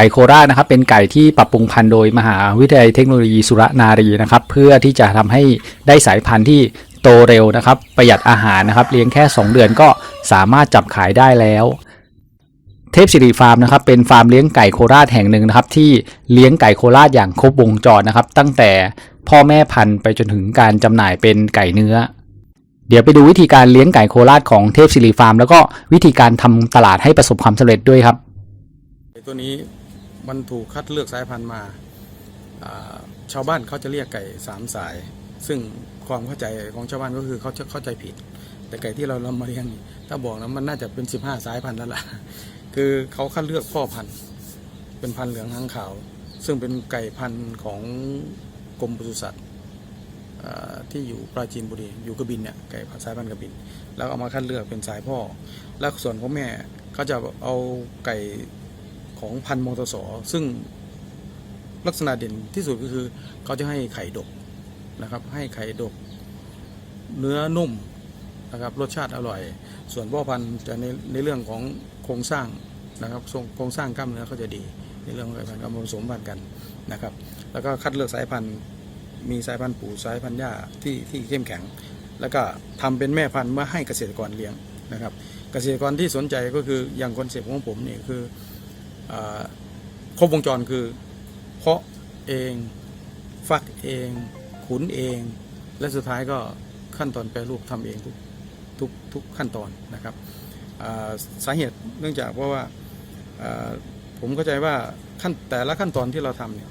ไก่โคราชนะครับ เป็นไก่ที่ปรับปรุงพันธุ์โดยมหาวิทยาลัยเทคโนโลยีสุรนารีนะครับ เพื่อที่จะทำให้ได้สายพันธุ์ที่โตเร็วนะครับ ประหยัดอาหารนะครับ เลี้ยงแค่ 2 เดือนก็สามารถจับขายได้แล้วเทพสิริฟาร์มนะครับเป็นฟาร์มเลี้ยงไก่โคราชแห่งหนึ่งนะครับ ที่เลี้ยงไก่โคราชอย่างครบวงจรนะครับ ตั้งแต่พ่อแม่พันธุ์ไปจนถึงการจำหน่ายเป็นไก่เนื้อ เดี๋ยวไปดูวิธีการเลี้ยงไก่โคราชของเทพสิริฟาร์ม แล้วก็วิธีการทำตลาดให้ประสบความสำเร็จด้วยครับตัวนี้ มันถูกคัดเลือกสายพันธุ์มา ชาวบ้านเขาจะเรียกไก่สามสาย ซึ่งความเข้าใจของชาวบ้านก็คือเขาจะเข้าใจผิด แต่ไก่ที่เรานำมาเลี้ยงถ้าบอกนะมันน่าจะเป็น 15 สายพันธุ์แล้วล่ะคือเขาคัดเลือกพ่อพันธุ์เป็นพันธุ์เหลืองหางขาว ซึ่งเป็นไก่พันธุ์ของกรมปศุสัตว์ที่อยู่ปราจีนบุรีอยู่กระบินเนี่ยไก่สายพันธุ์กระบิน แล้วเอามาคัดเลือกเป็นสายพ่อ แล้วส่วนของแม่เขาจะเอาไก่ ของพันธุ์มอเตอร์สอซึ่งลักษณะเด่นที่สุดก็คือเขาจะให้ไข่ดกนะครับ ให้ไข่ดก เนื้อนุ่มนะครับรสชาติอร่อย ส่วนพ่อพันธุ์จะในในเรื่องของโครงสร้างนะครับโครงสร้างกล้ามเนื้อเขาจะดี ในเรื่องของสายพันธุ์ผสมพันธุ์กันนะครับ แล้วก็คัดเลือกสายพันธุ์มีสายพันธุ์ปู่สายพันธุ์ย่าที่ที่เข้มแข็ง แล้วก็ทำเป็นแม่พันธุ์เมื่อให้เกษตรกรเลี้ยงนะครับ เกษตรกรที่สนใจก็คืออย่างคอนเซ็ปต์ของผมนี่คือ ครบวงจรคือ เพาะเอง ฟักเอง ขุนเอง และสุดท้ายก็ขั้นตอนแปรรูปทำเองทุกทุกทุกขั้นตอนนะครับสาเหตุเนื่องจากเพราะว่าอ่าผมเข้าใจว่าขั้นแต่ละขั้นตอนที่เราทำเนี่ย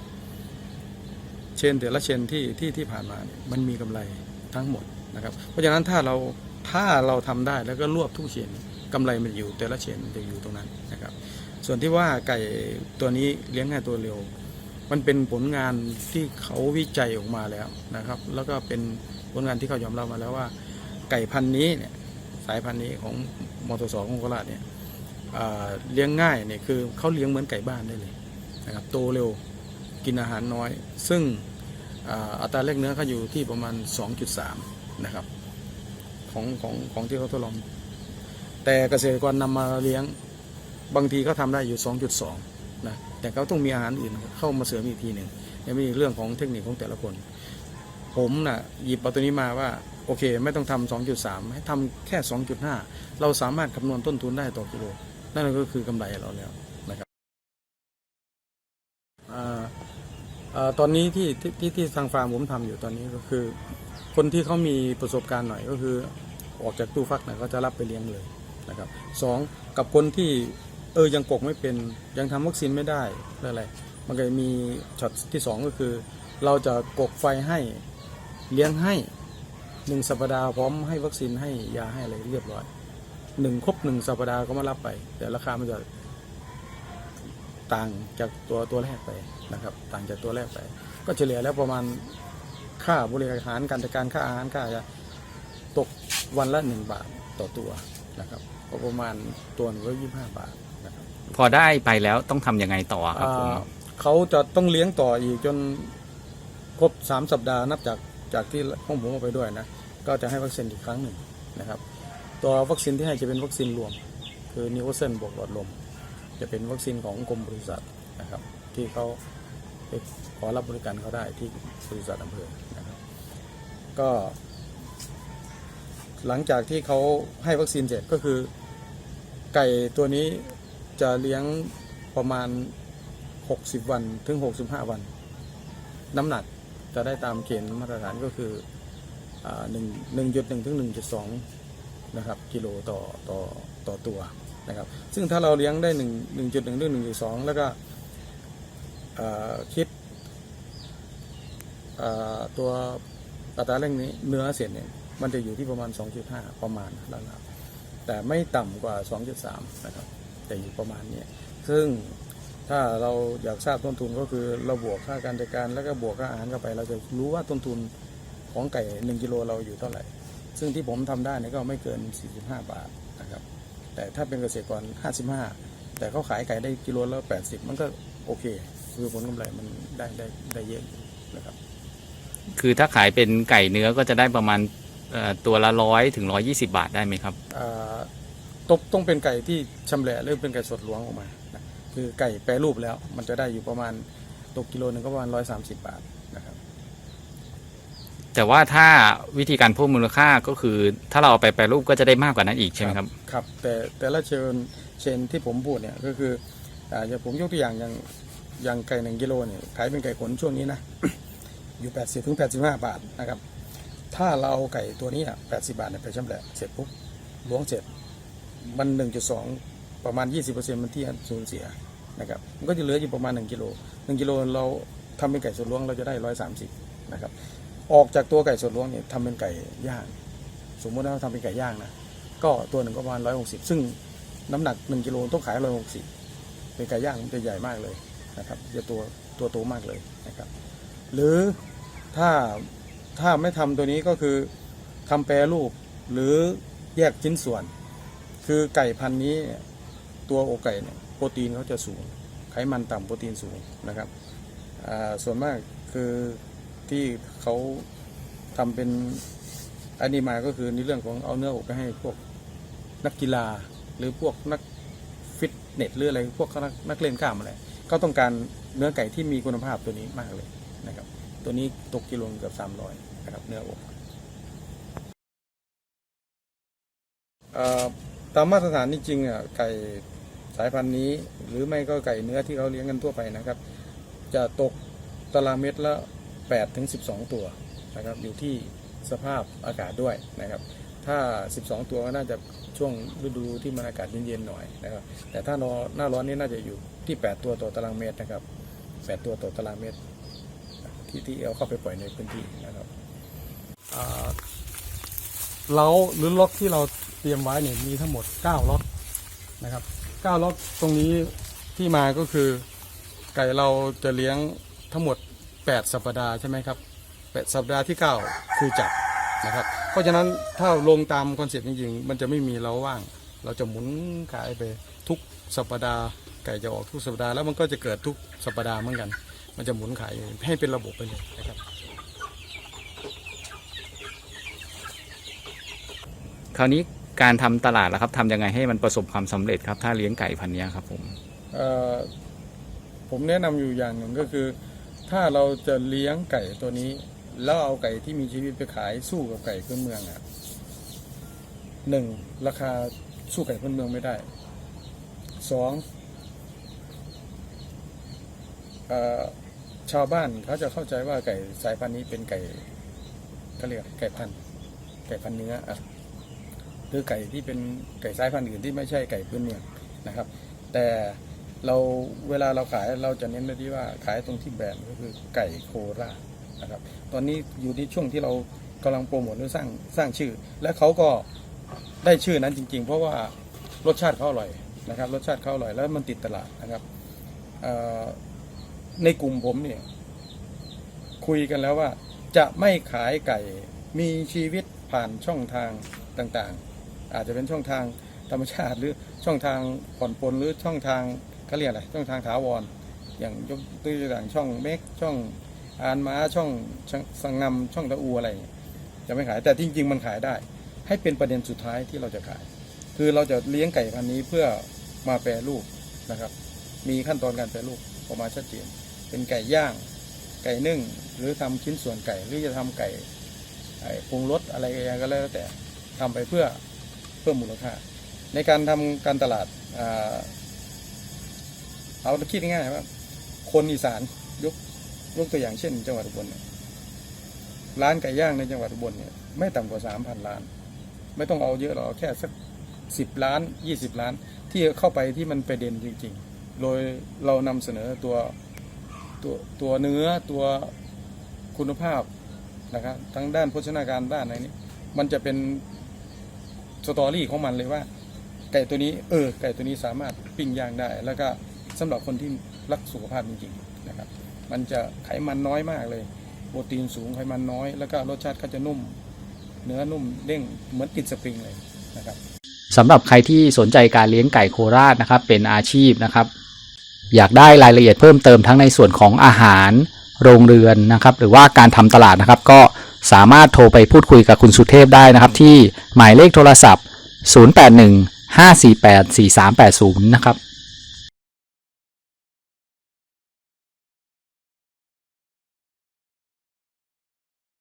เชนแต่ละเชนที่ที่ที่ผ่านมาเนี่ยมันมีกำไรทั้งหมดนะครับ เพราะฉะนั้นถ้าเราถ้าเราทำได้แล้วก็รวบทุกเชนกำไรมันอยู่แต่ละเชนจะอยู่ตรงนั้นนะครับ ส่วนที่ว่าไก่ตัวนี้เลี้ยงง่ายตัวเร็ว มันเป็นผลงานที่เขาวิจัยออกมาแล้วนะครับ แล้วก็เป็นผลงานที่เขายอมรับมาแล้วว่า ไก่พันธุ์นี้เนี่ยสายพันธุ์นี้ของมอตสองของโคราชเนี่ยเลี้ยงง่ายเนี่ยคือเขาเลี้ยงเหมือนไก่บ้านได้เลยนะครับโตเร็วกินอาหารน้อย ซึ่งอัตราแลกเนื้อเขาอยู่ที่ประมาณ 2.3 นะครับ ของของของที่เขาทดลอง แต่เกษตรกรนำมาเลี้ยง บางทีเขาทำได้อยู่ 2.2 นะ แต่เขาต้องมีอาหารอื่นเข้ามาเสริมอีกทีหนึ่งยังมีเรื่องของเทคนิคของแต่ละคน ผมนะ่ะหยิบเอาตัวนี้มาว่า โอเค ไม่ต้องทำ2.3 ให้ทำแค่ 2.5 เราสามารถคำนวณต้นทุนได้ต่อกิโล นั่นก็คือกำไรเราแล้วนะครับออตอนนี้ที่ที่ที่ที่ทางฟาร์มผมทำอยู่ตอนนี้ก็คือ คนที่เขามีประสบการณ์หน่อยก็คือออกจากตู้ฟักน่ยก็จะรับไปเลี้ยงเลยนะครับสองกับคนที่ เออยังกกไม่เป็นยังทำวัคซีนไม่ได้อะไรมันก็มีช็อตที่สองก็คือ เราจะกกไฟให้เลี้ยงให้หนึ่งสัปดาห์พร้อมให้วัคซีนให้ยาให้อะไรเรียบร้อยหนึ่งครบหนึ่งสัปดาห์ก็มารับไป แต่ราคามันจะต่างจากตัวตัวแรกไปนะครับ ต่างจากตัวแรกไป ก็เฉลี่ยแล้วประมาณค่าบริการการจัดการค่าอาหารค่าจะตกวันละหนึ่งบาทต่อตัวนะครับก็ประมาณตัวหนึ่งก็ยี่ห้าบาท พอได้ไปแล้วต้องทำยังไงต่อครับผม อ่าเขาจะต้องเลี้ยงต่ออีกจนครบสามสัปดาห์นับจากจากที่ห้องผมเอาไปด้วยนะ ก็จะให้วัคซีนอีกครั้งหนึ่งนะครับ ตัววัคซีนที่ให้จะเป็นวัคซีนรวม คือนิวเซนบวกหลอดลม จะเป็นวัคซีนของกรมบริษัทนะครับ ที่เขาไปขอรับบริการเขาได้ที่บริษัทอำเภอนะครับก็ หลังจากที่เขาให้วัคซีนเสร็จก็คือ ไก่ตัวนี้ จะเลี้ยงประมาณ 60 วันถึง 65 วัน น้ำหนักจะได้ตามเกณฑ์มาตรฐานก็คือหนึ่งหนึ่งจุดหนึ่งถึงหนึ่งจุดสองนะครับกิโลต่อต่อต่อตัวนะครับซึ่งถ้าเราเลี้ยงได้หนึ่งหนึ่งจุดหนึ่งถึงหนึ่งจุดสองแล้วก็คิดตัวอัตราเร่งนี้เนื้อเสร็จเนี่ยมันจะอยู่ที่ประมาณ 2.5 ประมาณแล้วนะครับแต่ไม่ต่ำกว่า 2.3 นะครับ แต่อยู่ประมาณเนี้ยซึ่งถ้าเราอยากทราบต้นทุนก็คือเราบวกค่าการจัดการแล้วก็บวกค่าอาหารเข้าไป เราจะรู้ว่าต้นทุนของไก่ 1กิโลเราอยู่เท่าไหร่ ซึ่งที่ผมทำได้เนี่ยก็ไม่เกิน 45 บาทนะครับ แต่ถ้าเป็นเกษตรกร 55 แต่เขาขายไก่ได้กิโลละ80 มันก็โอเค คือผลกำไรมันได้ได้ได้เยอะนะครับ คือถ้าขายเป็นไก่เนื้อก็จะได้ประมาณเอ่อตัวละร้อยถึงร้อยี่สิบาทได้ไหมครับอ่า ต้องต้องเป็นไก่ที่ชำแหละหรือเป็นไก่สดหลวงออกมานะคคือไก่แปรรูปแล้ว มันจะได้อยู่ประมาณตกกิโลหนึ่งก็ประมาณร้อยสามสิบบาทนะครับ แต่ว่าถ้าวิธีการเพิ่มมูลค่าก็คือ ถ้าเราเอาไปแปรรูปก็จะได้มากกว่านั้นอีกใช่ไหมครับ ครับแต่แต่ละเชนเชนที่ผมพูดเนี่ยก็คืออ่าอย่างผมยกตัวอย่างอย่างอย่างไก่หนึ่งกิโลเนี่ยขายเป็นไก่ขนช่วงนี้นะ อยู่ 80ถึง85 บาทนะครับ ถ้าเราเอาไก่ตัวนี้อะ80 บาทเนี่ยไปชำแหละเสร็จปุ๊บล้วงเสร็จ มัน 1.2 ประมาณ 20%มันที่สูญเสียนะครับมันก็จะเหลืออยู่ประมาณ 1กิโล1กิโลเราทำเป็นไก่สดล้วงเราจะได้ 130นะครับออกจากตัวไก่สดล้วงเนี่ยทำเป็นไก่ย่าง สมมติว่าเราทำเป็นไก่ย่างนะก็ตัวหนึ่งก็ประมาณ 160 ซึ่งน้ำหนัก 1กิโลต้องขาย 160 เป็นไก่ย่างมันจะใหญ่มากเลยนะครับจะตัวตัวโตมากเลยนะครับหรือถ้าถ้าไม่ทำตัวนี้ก็คือทำแปรรูปหรือแยกชิ้นส่วน คือไก่พันธุ์นี้ตัวอกไก่เนี่ยโปรตีนเขาจะสูง ไขมันต่ำโปรตีนสูงนะครับส่วนมากคือที่เขาทำเป็นอันนี้มาก็คือในเรื่องของเอาเนื้ออกไปให้พวกนักกีฬา หรือพวกนักฟิตเนสหรืออะไรพวกนักนักเล่นกล้ามอะไรก็ต้องการเนื้อไก่ที่มีคุณภาพตัวนี้มากเลยนะครับ ตัวนี้ตกกิโลเกือบสามร้อยนะครับเนื้ออกเอ่อ ตามมาตรฐานจริงๆอะไก่สายพันธุ์นี้ หรือไม่ก็ไก่เนื้อที่เขาเลี้ยงกันทั่วไปนะครับ จะตกตารางเมตรละ8ถึง12 ตัวนะครับอยู่ที่สภาพอากาศด้วยนะครับ ถ้า 12 ตัวก็น่าจะช่วงฤดูที่มันอากาศเย็นๆหน่อยนะครับ แต่ถ้าหน้าร้อนนี่น่าจะอยู่ที่ 8 ตัวต่อตารางเมตรนะครับ 8 ตัวต่อตารางเมตร ที่ที่เอาเข้าไปปล่อยในพื้นที่นะครับ เล้าหรือล็อกที่เราเตรียมไว้เนี่ยมีทั้งหมด 9 ล็อกนะครับ 9 ล็อกตรงนี้ที่มาก็คือ ไก่เราจะเลี้ยงทั้งหมด 8 สัปดาห์ใช่ไหมครับ8สัปดาห์ที่ 9 คือจับนะครับ เพราะฉะนั้นถ้าลงตามคอนเซ็ปต์จริงๆ มันจะไม่มีเราว่าง เราจะหมุนขายไปทุกสัปดาห์ไก่จะออกทุกสัปดาห์แล้วมันก็จะเกิดทุกสัปดาห์เหมือนกัน มันจะหมุนขายให้เป็นระบบไปเลยนะครับ คราวนี้การทำตลาดแล่ะครับทำยังไงให้มันประสบความสำเร็จครับ ถ้าเลี้ยงไก่พันนี้ครับผมผมแนะนำอยู่อย่างหนึ่งก็คือ ถ้าเราจะเลี้ยงไก่ตัวนี้ แล้วเอาไก่ที่มีชีวิตไปขายสู้กับไก่พื้นเมืองอะหนึ่งราคาสู้ไก่พื้นเมืองไม่ได้สองอชาวบ้านเขาจะเข้าใจว่าไก่สายพันธุ์นี้เป็นไก่เขาเรียกไก่พันธุ์ไก่พันธุ์เนื้ออะ หรือไก่ที่เป็นไก่สายพันธุ์อื่นที่ไม่ใช่ไก่พื้นเมืองนะครับ แต่เราเวลาเราขายเราจะเน้นไปที่ว่าขายตรงที่แบรนด์ก็คือไก่โคราชนะครับ ตอนนี้อยู่ในช่วงที่เรากำลังโปรโมทหรือสร้างสร้างชื่อ และเขาก็ได้ชื่อนั้นจริง ๆ เพราะว่ารสชาติเขาอร่อยนะครับรสชาติเขาอร่อยแล้วมันติดตลาดนะครับในกลุ่มผมเนี่ยคุยกันแล้วว่าจะไม่ขายไก่มีชีวิตผ่านช่องทางต่างๆ อาจจะเป็นช่องทางธรรมชาติ หรือช่องทางผ่อนปลนหรือช่องทางเขาเรียกอะไรช่องทางถาวร อย่างยกตัวอย่างช่องเมกช่องอานม้าช่องสังงำช่องตะอูอะไรจะไม่ขายแต่จริง ๆ มันขายได้ ให้เป็นประเด็นสุดท้ายที่เราจะขาย คือเราจะเลี้ยงไก่พันธุ์นี้เพื่อมาแปรรูปนะครับ มีขั้นตอนการแปรรูปออกมาชัดเจนเป็นไก่ย่างไก่นึ่งหรือทำชิ้นส่วนไก่หรือจะทำไก่ปรุงรสอะไรก็แล้วแต่ทำไปเพื่อ พิ่มมูลค่า ในการทำการตลาดอเอาคิดง่ายๆว่าคนอีสานยกยกตัวอย่างเช่น จังหวัดอุบลเนี่ยร้านไก่ย่างในจังหวัดอุบลเนี่ยไม่ต่ำกว่าสามพันล้าน ไม่ต้องเอาเยอะหรอกแค่สักสิบล้านยี่สิบล้าน ที่เข้าไปที่มันประเด็นจริง ๆ โดยเรานำเสนอตัวตัวตัวเนื้อตัวคุณภาพนะครับทั้งด้านโภชนาการด้านอะไรนี้ มันจะเป็น สตอรี่ของมันเลยว่า ไก่ตัวนี้เออไก่ตัวนี้สามารถปิ้งย่างได้ แล้วก็สำหรับคนที่รักสุขภาพจริงๆนะครับ มันจะไขมันน้อยมากเลย โปรตีนสูงไขมันน้อย แล้วก็รสชาติก็จะนุ่ม เนื้อนุ่มเด้งเหมือนกินสปริงเลยนะครับสำหรับใครที่สนใจการเลี้ยงไก่โคราชนะครับ เป็นอาชีพนะครับ อยากได้รายละเอียดเพิ่มเติมทั้งในส่วนของอาหารโรงเรือนนะครับ หรือว่าการทำตลาดนะครับ ก็ สามารถโทรไปพูดคุยกับคุณสุเทพได้นะครับ ที่หมายเลขโทรศัพท์ 081 548 4380 นะครับ